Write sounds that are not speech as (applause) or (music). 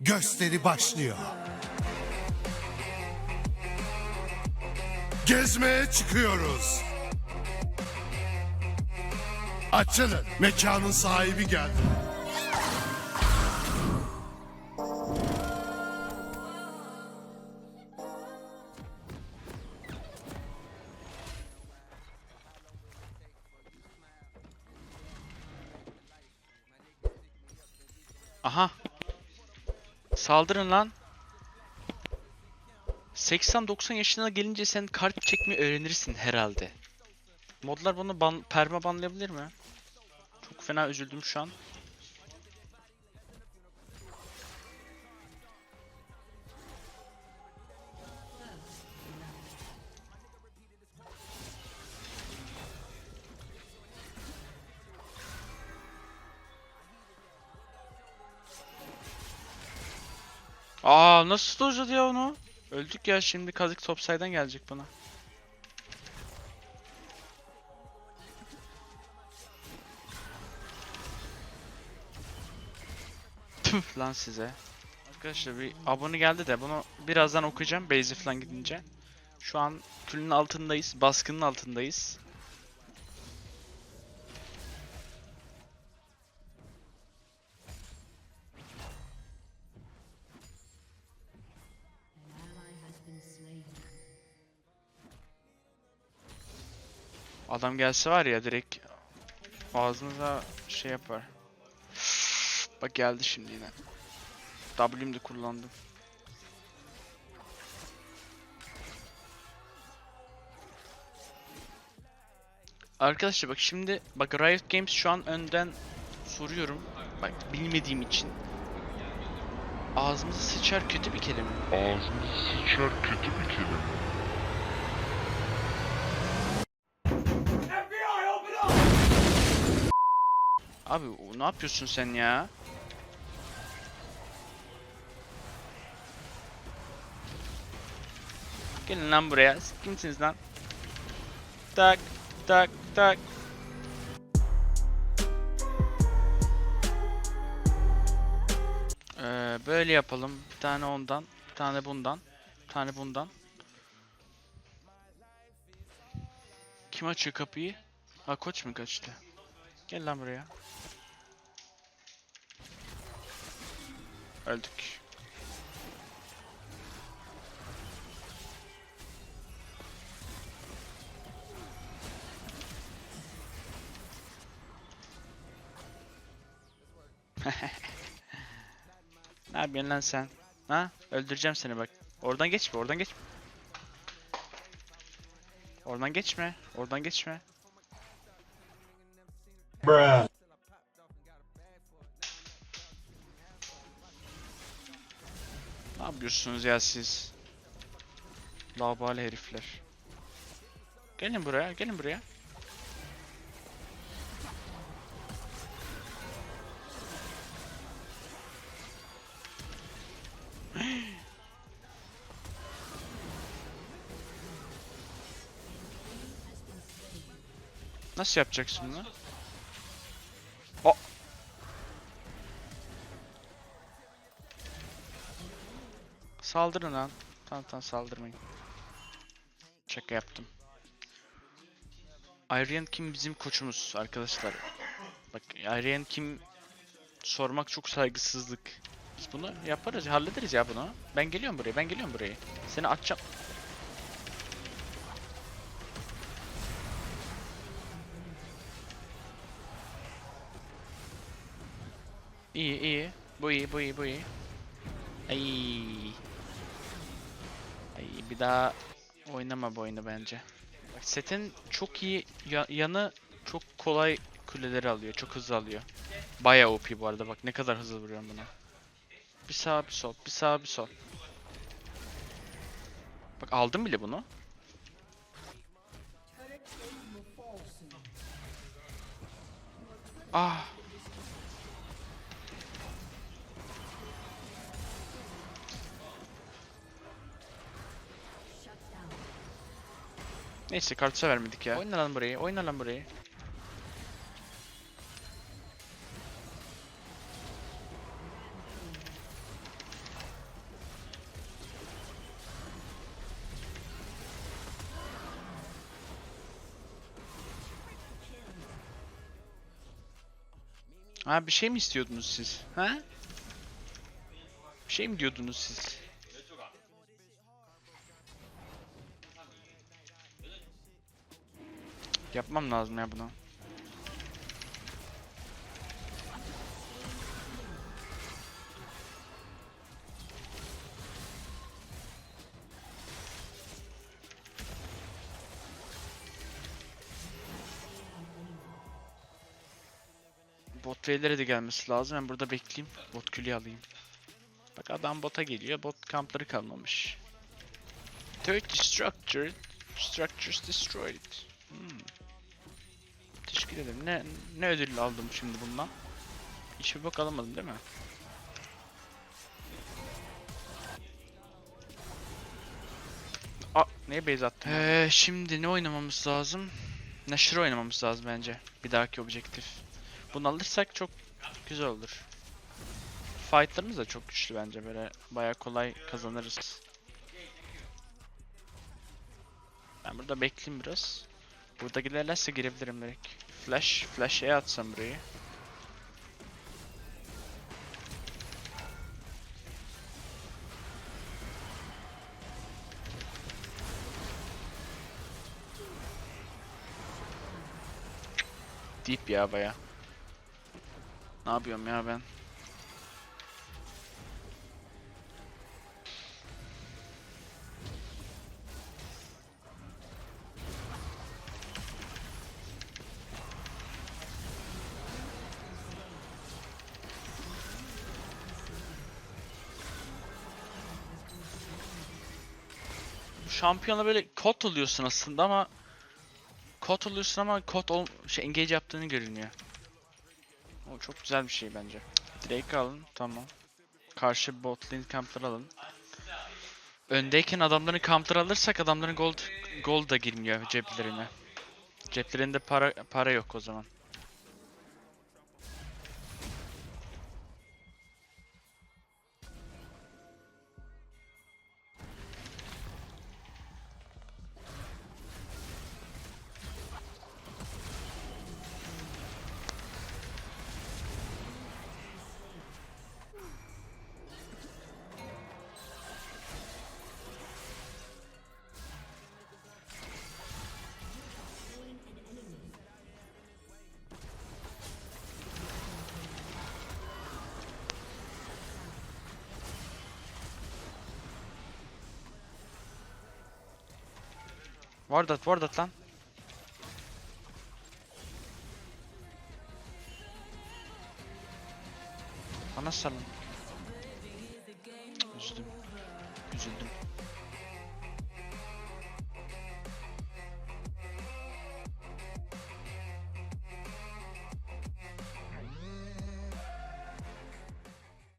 Gösteri başlıyor. Gezmeye çıkıyoruz. Açılın. Mekanın sahibi geldi. Aha. Saldırın lan. 80-90 yaşına gelince sen kart çekmeyi öğrenirsin herhalde. Modlar bunu ban perma banlayabilir mi? Çok fena üzüldüm şu an. Aa nasıl dojladı ya onu? Öldük ya şimdi kazık topsaydan gelecek bana. Tüh lan size. Arkadaşlar bir abone geldi de bunu birazdan okuyacağım base'e falan gidince. Şu an külün altındayız, baskının altındayız. Adam gelse var ya direkt ağzınıza şey yapar. Bak geldi şimdi yine. W'm de kullandım. Arkadaşlar bak şimdi bak Riot Games şu an önden soruyorum. Bak bilmediğim için. Ağzımıza sıçar kötü bir kelime. Ağzını sıçar kötü bir kelime. Abi ne yapıyorsun sen ya? Gelin lan buraya. Kimsiniz lan? Tak tak tak. Ee, böyle yapalım. Bir tane ondan, bir tane bundan, bir tane bundan. Kim açıyor kapıyı? Ha koç mu kaçtı? Gel lan buraya. Öldük. (laughs) ne yapıyorsun lan sen? Ha? Öldüreceğim seni bak. Oradan geçme, oradan geçme. Oradan geçme, oradan geçme. Ne yapıyorsunuz ya siz? Labale herifler. Gelin buraya, gelin buraya. (gasps) Nasıl yapacaksın bunu? Saldırın lan. Tamam tamam saldırmayın. Şaka yaptım. Aryan kim bizim koçumuz arkadaşlar. Bak Aryan kim sormak çok saygısızlık. Biz bunu yaparız, hallederiz ya bunu. Ben geliyorum buraya, ben geliyorum buraya. Seni atacağım. İyi iyi. Bu iyi, bu iyi, bu iyi. Ay. Ay bir daha oynama bu oyunu bence. Setin çok iyi ya- yanı çok kolay kuleleri alıyor. Çok hızlı alıyor. Bayağı OP bu arada bak ne kadar hızlı vuruyorum buna. Bir sağ bir sol, bir sağ bir sol. Bak aldım bile bunu. Ah. Neyse kartuşa vermedik ya. Oyna lan burayı, oyna lan burayı. Ha bir şey mi istiyordunuz siz? Ha? Bir şey mi diyordunuz siz? Yapmam lazım ya bunu. Bot wave'lere de gelmesi lazım. Ben burada bekleyeyim. Bot külü alayım. Bak adam bota geliyor. Bot kampları kalmamış. Third structure. Structures destroyed. Hmm. Teşekkür ederim. Ne, ne ödül aldım şimdi bundan? Hiçbir bak alamadım değil mi? Aa, neye base attım? Ee, şimdi ne oynamamız lazım? Nashor oynamamız lazım bence. Bir dahaki objektif. Bunu alırsak çok güzel olur. Fightlarımız da çok güçlü bence böyle baya kolay kazanırız. Ben burada bekleyeyim biraz. Burada giderlerse girebilirim direkt. Flash, flash E atsam burayı. Deep ya baya. Ne yapıyorum ya ben? Şampiyona böyle kot oluyorsun aslında ama kot oluyorsun ama kot ol şey engage yaptığını görünüyor. O çok güzel bir şey bence. Drake alın tamam. Karşı bot lane kampları alın. Öndeyken adamların kampları alırsak adamların gold gold da girmiyor ceplerine. Ceplerinde para para yok o zaman. Ward at, ward at lan. Bana salın. Üzdüm. Üzüldüm.